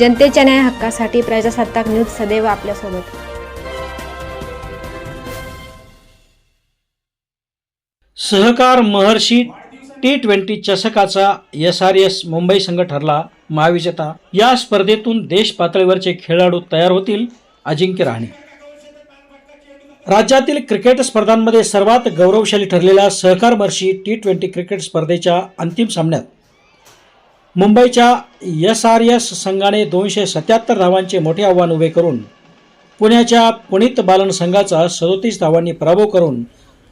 जनतेच्या न्याय हक्कासाठी प्रजासत्ताक न्यूज सदैव आपल्यासोबत. सहकार महर्षी टी ट्वेंटी चषकाचा एस आर एस मुंबई संघ ठरला महाविजेता. या स्पर्धेतून देश पातळीवरचे खेळाडू तयार होतील अजिंक्य राहणे राज्यातील क्रिकेट स्पर्धांमध्ये सर्वात गौरवशाली ठरलेल्या सहकार महर्षी टी ट्वेंटी क्रिकेट स्पर्धेच्या अंतिम सामन्यात मुंबईच्या एस आर एस संघाने दोनशे सत्याहत्तर धावांचे मोठे आव्हान उभे करून पुण्याच्या पुणित बालन संघाचा सदोतीस धावांनी पराभव करून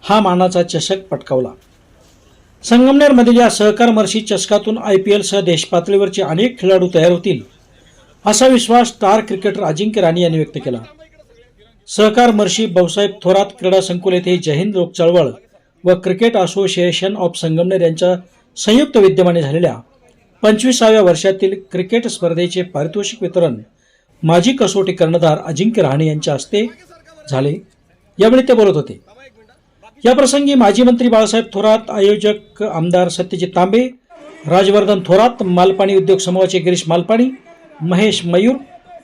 हा मानाचा चषक पटकावला. संगमनेरमधील या सहकार मर्षी चषकातून आय पी एलसह देशपातळीवरचे अनेक खेळाडू तयार होतील असा विश्वास स्टार क्रिकेटर अजिंक्य राणे यांनी व्यक्त केला. सहकार मर्षी भाऊसाहेब थोरात क्रीडा संकुल येथे जय हिंद लोक चळवळ व क्रिकेट असोसिएशन ऑफ संगमनेर यांच्या संयुक्त विद्यमाने झालेल्या पंचवीसाव्या वर्षातील क्रिकेट स्पर्धेचे पारितोषिक वितरण माजी कसोटी कर्णधार अजिंक्य रहाणे यांच्या हस्ते झाले. यावेळी ते बोलत होते. याप्रसंगी माजी मंत्री बाळासाहेब थोरात आयोजक आमदार सत्यजित तांबे राजवर्धन थोरात मालपाणी उद्योग समूहाचे गिरीश मालपाणी महेश मयूर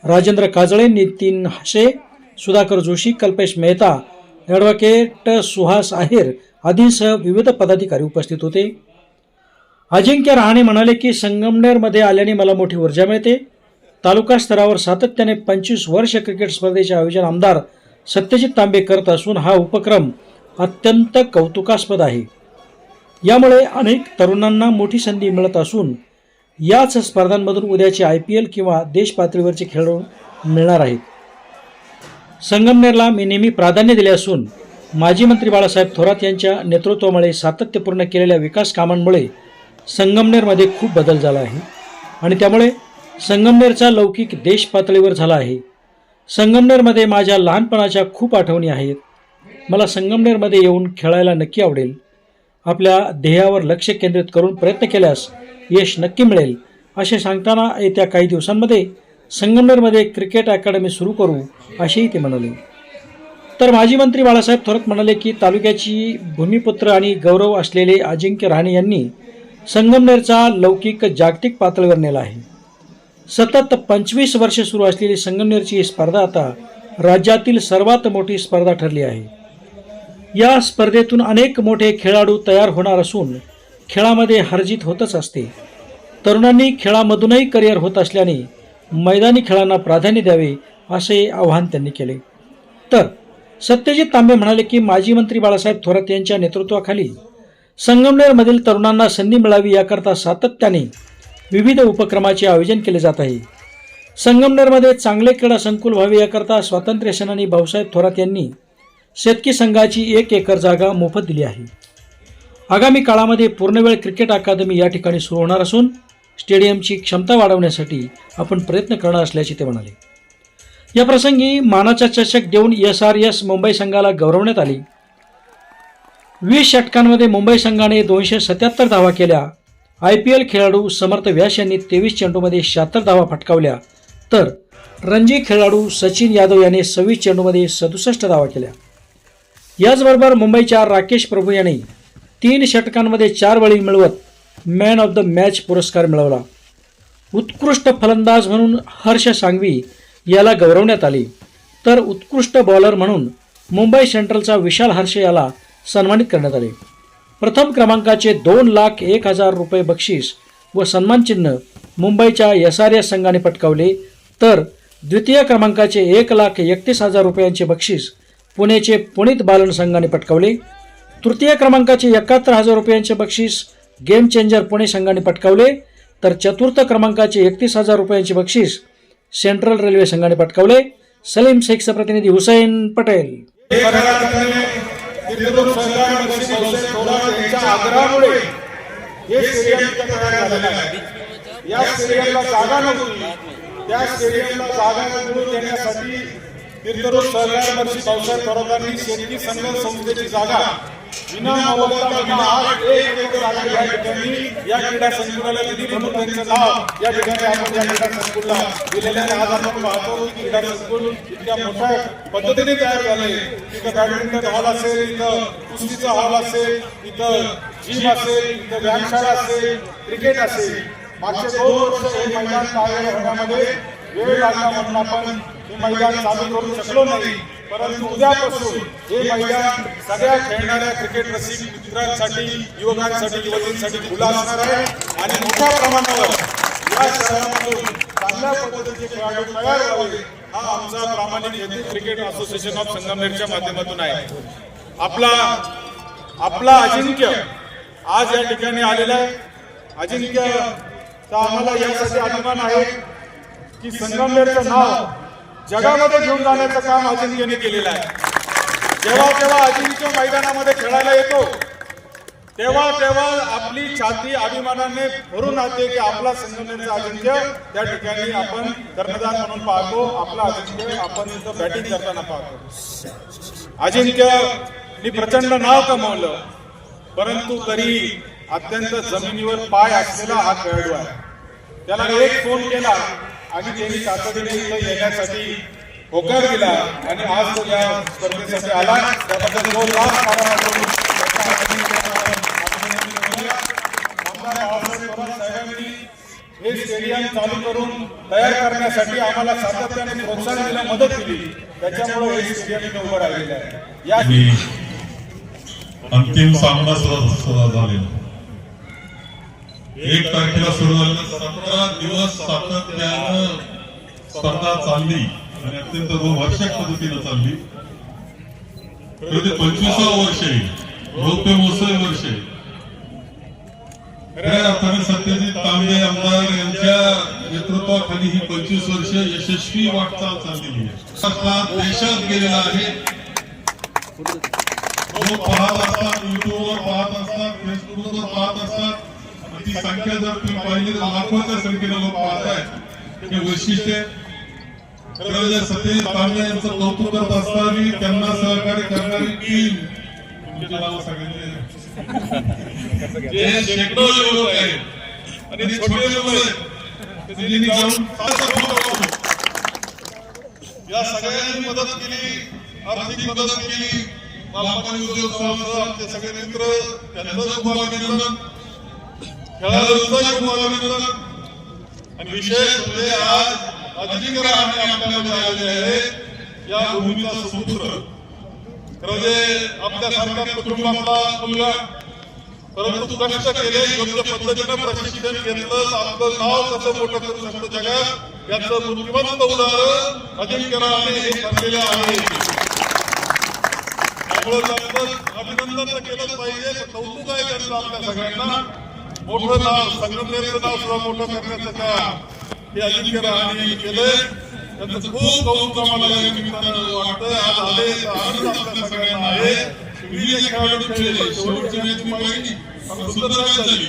राजेंद्र काजळे नितीन हसे सुधाकर जोशी कल्पेश मेहता ॲडव्होकेट सुहास आहेर आदींसह विविध पदाधिकारी उपस्थित होते. अजिंक्य रहाणे म्हणाले की संगमनेरमध्ये आल्याने मला मोठी ऊर्जा मिळते. तालुका स्तरावर सातत्याने पंचवीस वर्ष क्रिकेट स्पर्धेचे आयोजन आमदार सत्यजित तांबे करत असून हा उपक्रम अत्यंत कौतुकास्पद आहे. यामुळे अनेक तरुणांना मोठी संधी मिळत असून याच स्पर्धांमधून उद्याचे आय पी एल किंवा देश पातळीवरचे खेळाडू मिळणार आहेत. संगमनेरला मी नेहमी प्राधान्य दिले असून माजी मंत्री बाळासाहेब थोरात यांच्या नेतृत्वामुळे सातत्यपूर्ण केलेल्या विकास कामांमुळे संगमनेरमध्ये खूप बदल झाला आहे. आणि त्यामुळे संगमनेरचा लौकिक देश पातळीवर झाला आहे. संगमनेरमध्ये माझ्या लहानपणाच्या खूप आठवणी आहेत. मला संगमनेरमध्ये येऊन खेळायला नक्की आवडेल. आपल्या ध्येयावर लक्ष केंद्रित करून प्रयत्न केल्यास यश नक्की मिळेल. असे सांगताना येत्या काही दिवसांमध्ये संगमनेरमध्ये क्रिकेट अकॅडमी सुरू करू असेही ते म्हणाले. तर माजी मंत्री बाळासाहेब थोरात म्हणाले की तालुक्याची भूमिपुत्र आणि गौरव असलेले अजिंक्य राणे यांनी संगमनेरचा लौकिक जागतिक पातळीवर नेला आहे. सतत पंचवीस वर्षे सुरू असलेली संगमनेरची ही स्पर्धा आता राज्यातील सर्वात मोठी स्पर्धा ठरली आहे. या स्पर्धेतून अनेक मोठे खेळाडू तयार होणार असून खेळामध्ये हरजित होतच असते. तरुणांनी खेळामधूनही करिअर होत असल्याने मैदानी खेळांना प्राधान्य द्यावे असे आवाहन त्यांनी केले. तर सत्यजित तांबे म्हणाले की माजी मंत्री बाळासाहेब थोरात यांच्या नेतृत्वाखाली संगमनेरमधील तरुणांना संधी मिळावी याकरता सातत्याने विविध उपक्रमाचे आयोजन केले जात आहे. संगमनेरमध्ये चांगले क्रीडा संकुल व्हावे याकरता स्वातंत्र्य सेनानी भाऊसाहेब थोरात यांनी शेतकी संघाची एक एकर जागा मोफत दिली आहे. आगामी काळामध्ये पूर्णवेळ क्रिकेट अकादमी या ठिकाणी सुरू होणार असून स्टेडियमची क्षमता वाढवण्यासाठी आपण प्रयत्न करणार असल्याचे ते म्हणाले. या प्रसंगी मानाचा चषक देऊन एस आर एस मुंबई संघाला गौरवण्यात आली. वीस षटकांमध्ये मुंबई संघाने दोनशे सत्याहत्तर धावा केल्या. आय पी एल खेळाडू समर्थ व्यास यांनी तेवीस चेंडूमध्ये शहात्तर धावा फटकावल्या. तर रणजी खेळाडू सचिन यादव याने सव्वीस चेंडूमध्ये सदुसष्ट धावा केल्या. याचबरोबर मुंबईच्या राकेश प्रभू याने तीन षटकांमध्ये चार बळी मिळवत मॅन ऑफ द मॅच पुरस्कार मिळवला. उत्कृष्ट फलंदाज म्हणून हर्ष सांगवी याला गौरवण्यात आले. तर उत्कृष्ट बॉलर म्हणून मुंबई सेंट्रलचा विशाल हर्ष याला सन्मानित करण्यात आले. प्रथम क्रमांकाचे दोन लाख एक हजार रुपये बक्षीस व सन्मानचिन्ह मुंबईच्या एस आर एस संघाने पटकावले. तर द्वितीय क्रमांकाचे एक लाख एकतीस हजार रुपयांचे बक्षीस पुणेचे पुणित बालन संघाने पटकावले. तृतीय क्रमांकाचे एकाहत्तर हजार रुपयांचे बक्षीस गेम चेंजर पुणे संघाने पटकावले. तर चतुर्थ क्रमांकाचे एकतीस हजार रुपयांचे बक्षीस सेंट्रल रेल्वे संघाने पटकावले. सलीम शेखचा प्रतिनिधी हुसैन पटेल. गिरदूर सहकार भाऊसाहेब थोरात यांच्या आग्रहामुळे हे स्टेडियम तयार झालेलं आहे. या स्टेडियमला जागा नव्हती त्या स्टेडियमला जागा मिळवून देण्यासाठी गिरदूर सहकार महर्षी भाऊसाहेब थोरातांनी शेतकी संघ संस्थेची जागा विना या क्रीडा संकुलाला म्हणून त्यांचं नाव या ठिकाणी आपण या क्रीडा संकुलला आज आपण पाहतो की क्रीडा संकुल इतक्या मोठ्या पद्धतीने तयार झाले तिथं बॅडमिंटन हॉल असेल इथं कुस्तीचा हॉल असेल इथं जिम असेल इथं व्यायामशाळा असेल क्रिकेट असेल मागचे दोन वर्ष हे मैदान कार्य होण्यामध्ये वेळ लागला म्हणून आपण हे मैदान चालू करू शकलो नाही. परंतु उद्यापासून हे मैदान सगळ्या खेळणाऱ्या क्रिकेट रसिक मित्रांसाठी युवकांसाठी युवतींसाठी खुला असणार आहे. आणि मोठ्या प्रमाणावर या शहरामधून चांगल्या पद्धतीचे खेळाडू तयार व्हावे हा आमचा प्रामाणिक हेतू क्रिकेट असोसिएशन ऑफ संगमनेरच्या माध्यमातून आहे. आपला आपला अजिंक्य आज या ठिकाणी आलेला आहे. अजिंक्य आम्हाला यासाठी अभिमान आहे की संगमनेरचं नाव जगामध्ये घेऊन जाण्याचं काम अजिंक्यने केलेलं आहे. जेव्हा जेव्हा अजिंक्य मैदानामध्ये खेळायला येतो तेव्हा तेव्हा आपली छाती अभिमानाने भरून राहते की आपला संघटनेचा अजिंक्य त्या ठिकाणी आपण कर्णधार म्हणून पाहतो आपला अजिंक्य आपण इथं बॅटिंग करताना पाहतो. अजिंक्यनी प्रचंड नाव कमवलं परंतु तरी अत्यंत जमिनीवर पाय असलेला हा खेळाडू आहे. त्याला एक फोन केला आणि त्यांनी तातडीने इथं येण्यासाठी होकार दिला आणि आज तो या स्पर्धेसाठी आला. त्याबद्दल जोरदार ताळ्या वाजवून हे स्टेडियम चालू करून तयार करण्यासाठी आम्हाला सातत्याने प्रोत्साहन दिलं मदत केली. त्याच्यामुळे हे स्टेडियम उभं राहिलेलं आहे. या अंतिम सामना सुरू झालेला एक तारखेला सुरू झालेला सतरा दिवस सातत्यानं स्पर्धा चालली. आणि अत्यंत रोमहर्षक पद्धतीनं चालली. तर ते पंचवीसावं वर्ष आहे. रौप्य महोत्सव वर्ष आहे. खऱ्या अर्थाने सत्यजित तांबे आमदार यांच्या नेतृत्वाखाली ही पंचवीस वर्ष यशस्वी वाटचाल चाललेली आहे. देशात गेलेला आहे. लोक पाहत असतात युट्यूबवर पाहत असतात फेसबुकवर पाहत असतात. ती संख्या जर तुम्ही पाहिली तर लाखोच्या संख्येने लोक पाहतायत. हे वैशिष्ट्य आहे. म्हणजे सत्यजित तांबे यांचं कौतुक करत असताना त्यांना सहकार्य करणारी टीम तुमचे नाव सगळ्यांचे शेकडो लोक आहेत. आणि छोटे मुलं आहेत. या सगळ्यांनी मदत केली आर्थिक मदत केली. मालपाणी उद्योग सगळे मित्र त्यांचं खूप अभिनंदन. खेळाडूंचंही खूप आणि विशेष म्हणजे आज अजिंक्य आपल्यामध्ये आलेले आहे या भूमीचा सुपुत्र. खरं म्हणजे आपल्यासारखा कुटुंबातला मुलगा परंतु कष्ट केले योग्य पद्धतीनं प्रशिक्षण घेतलं आपलं नाव कसं मोठं करू शकतो जगात याचं बुद्धिमंत उदाहरण अजिंक्य हे ठरलेलं आहे. त्यामुळे अभिनंदन केलंच पाहिजे कौतुक आहे त्यांचं आपल्या सगळ्यांना. मोठं नाव संगमनेरचं नाव सुद्धा मोठं करण्याचं काम हे अजिंक्य राहणे केलंय. त्यांचं खूप कौतुक आम्हाला या निमित्तानं वाटतंय. आज आले आनंद आपल्या सगळ्यांना आहे. मी जे खेळाडू खेळले शेवटची मॅच पाहिली सुंदर मॅच झाली.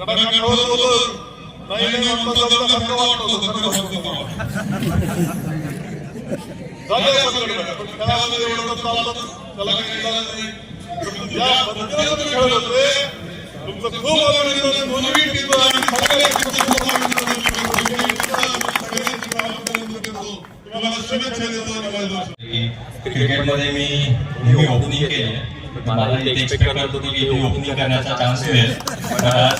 कडाका खेळत नाही नाही म्हणता वाटत होतं. खरं झालं सगळं पण खेळामध्ये एवढं चाललं त्याला काही नाही. पद्धतीने खेळत होते तुमचं खूप अभिनंदन दोन्ही टीमचं क्रिकेटमध्ये मी नेहमी ओपनिंग केली मला इथे एक्सपेक्ट करत होतो की ओपनिंग करण्याचा चान्स मिळेल. पण आज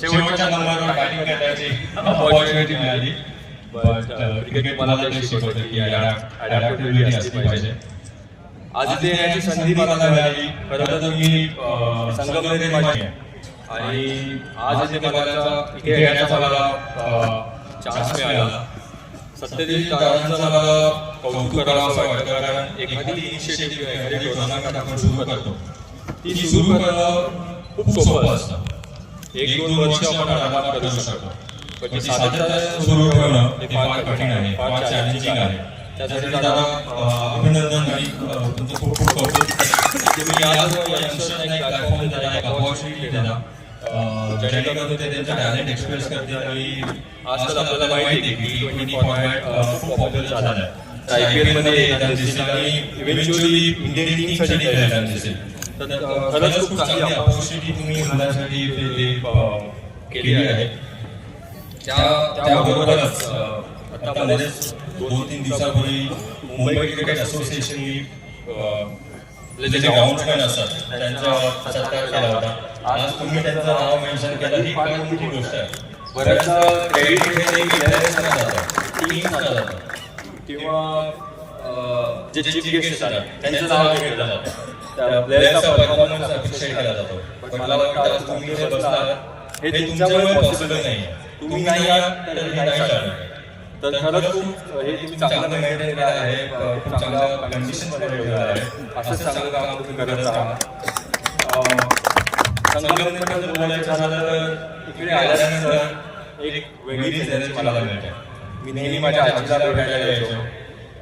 शेवटच्या नंबरवर बॅटिंग करण्याची अपॉर्च्युनिटी मिळाली. बट क्रिकेट मला ते शिकवतं की अडॅप्टिव्हिटी असली पाहिजे. आज इथे येण्याची संधी मला मिळाली. खरं तर मी संगमनेर माझी आहे. आणि आज इथे मला इथे येण्याचा मला चान्स मिळाला. सत्यजित दादांचं मला कौतुक करावं असं वाटतं कारण एखादी इनिशिएटिव्ह एखादी टुर्नामेंट आपण सुरू करतो. ती सुरू करणं खूप सोपं असतं. एक दोन वर्ष आपण आरामात करू शकतो. पण ती सातत्याने सुरू ठेवणं हे फार कठीण आहे. फार चॅलेंजिंग आहे. त्यासाठी दादा अभिनंदन आणि तुमचं खूप खूप कौतुक. तुम्ही आज यंगस्टर्सना एक प्लॅटफॉर्म देता एक अपॉर्च्युनिटी देता अं, जेणेकरून ते त्यांचा टॅलेंट एक्सप्रेस करतील आणि आजकाल आपल्याला माहिती आहे की ट्वेंटी फॉर्मॅट खूप पॉप्युलर झाला. आहे आय पी एलमध्ये येताना दिसेल आणि इव्हेंच्युअली इंडियन टीमसाठी खेळताना दिसेल. तर अं, खरंच खूप चांगली अपॉर्च्युनिटी तुम्ही मुलांसाठी ते- ते, अं, केली आहे. त्या त्याबरोबरच आता मध्येच दोन तीन दिवसापूर्वी मुंबई क्रिकेट असोसिएशननी जे ग्राउंडमॅन असतात त्यांचा सत्कार केला होता. आज तुम्ही त्यांचं नाव मेन्शन केलं ही फार मोठी गोष्ट आहे. बऱ्याचदा क्रेडिट हे प्लेयर्सना जातं. टीमना जातं. किंवा अं, जे चीफ गेस्ट असतात त्यांचं नाव घेतलं जातं. त्या प्लेयरचा परफॉर्मन्स अप्रिशिएट केला जातो. पण मला वाटतं तुम्ही जे बसलात हे तुमच्यामुळे पॉसिबल नाही तुम्ही नाही आहात तर हे नाही चालणार. तर खरंच खूप हे तुम्ही चांगलं मेंटेन केलं आहे. खूप चांगल्या कंडिशन ठेवलेलं आहे. असंच चांगलं काम तुम्ही करत संगमनेरबद्दल बोलायचं झालं तर इकडे आल्यानंतर एक वेगळीच एनर्जी मला मिळते मी नेहमी माझ्या आजीला भेटायला यायचो.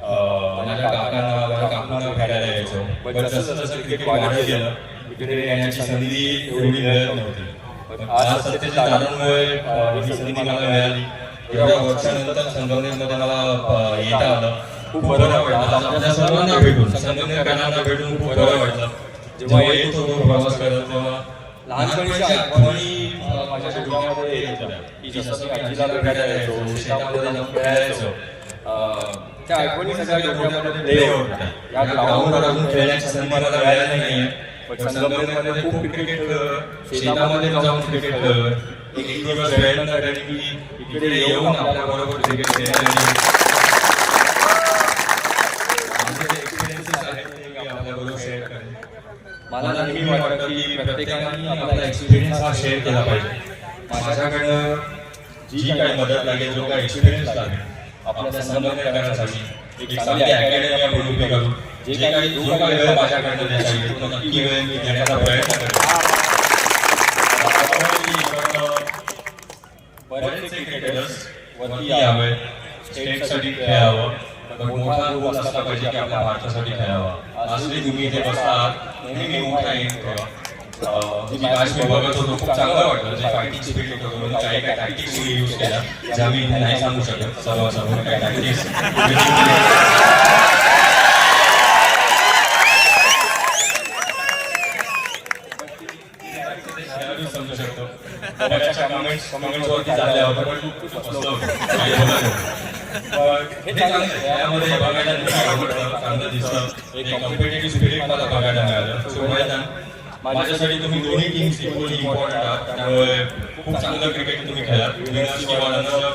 अं, माझ्या काकांना माझ्या काकांना भेटायला यायचो. पण जसं जसं क्रिकेट वाढत गेलं. इकडे येण्याची संधी एवढी मिळत नव्हती. आज ही संधी मला मिळाली. एवढ्या वर्षानंतर संगमनेरमध्ये मला येता आलं. खूप बरं वाटलं. आपल्या सर्वांना भेटून संगमनेरकरांना भेटून खूप बरं वाटलं. जेव्हा येत होतो प्रवास करत तेव्हा. लहानपणीच्या आठवणी माझ्या येत होत्या. जसं आजीला शेतामध्ये जाऊन खेळायचो त्या आठवणी सगळ्या डोक्यामध्ये या ग्राउंडवर अजून खेळण्याची संधी मला मिळाली पण संगमनेरमध्ये खूप क्रिकेट शेतामध्ये जाऊन क्रिकेट एक दिवस वेळ न की इकडे येऊन आपल्या बरोबर क्रिकेट आपल्याबरोबर मला नेहमी वाटतं की प्रत्येकाने आपला एक्सपिरियन्स हा शेअर केला पाहिजे. माझ्याकडनं जी काही मदत लागेल जो काही एक्सपिरियन्स लागेल आपल्या संगमनेरकरांसाठी एक चांगली अकॅडमी आपण उभी करू जे काही जो काही वेळ माझ्याकडनं देता येईल तो नक्की वेळ मी देण्याचा प्रयत्न करेन. बरेचसे क्रिकेटर्स वरती यावे स्टेटसाठी खेळावं. पण मोठा असला पाहिजे की आपल्या भारतासाठी खेळावा. तुम्ही इथे बसला आहात नेहमी मोठा एम ठेवा अं, जी मॅच मी बघत होतो खूप चांगलं वाटलं जे फायटिंग स्पिरिट होतं. म्हणून काही काही टॅक्टिक्स मी यूज केल्या ज्या मी नाही सांगू शकत. सर्व सर्व काही टॅक्टिक्स कमेंट्स कमेंट्स झाल्या होत्या पण हे चांगलं आहे. यामध्ये बघायला आवडतं, चांगलं दिसतं. एक कॉम्पिटेटिव्ह स्पिरिट मला बघायला मिळालं. माझ्यासाठी तुम्ही दोन्ही टीम्स इक्वली इम्पॉर्टंट आहात. त्यामुळे खूप चांगलं क्रिकेट तुम्ही खेळा विनर्स किंवा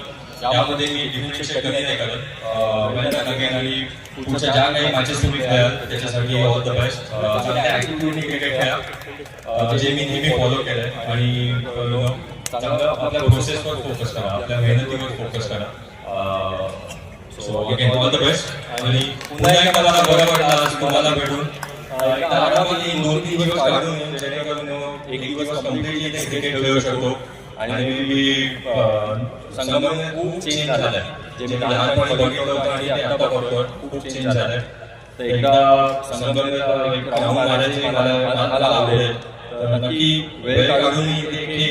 यामध्ये मी डिफरन्शिएट कधी नाही करत. अं, म्हणजे आणि पुढच्या ज्या काही मॅचेस तुम्ही खेळाल त्याच्यासाठी ऑल द बेस्ट चांगल्या क्रिकेट खेळा. अं, जे मी नेहमी फॉलो केलंय. आणि चांगलं आपल्या प्रोसेसवर फोकस करा आपल्या मेहनतीवर फोकस करा. So again all the best आणि पुन्हा एकदा मला बरं वाटलं आज तुम्हाला भेटून. दोन तीन दिवस काढून जेणेकरून एक दिवस कम्प्लिटली क्रिकेट खेळू शकतो. आणि मी संगमनेर खूप चेंज झालं आहे जे मी लहानपणी बघितलं होतं आणि ते आता बघतोय खूप चेंज झालं आहे तर एकदा एक मारायची मला मला आवडेल. तर नक्की वेळ काढून मी इथे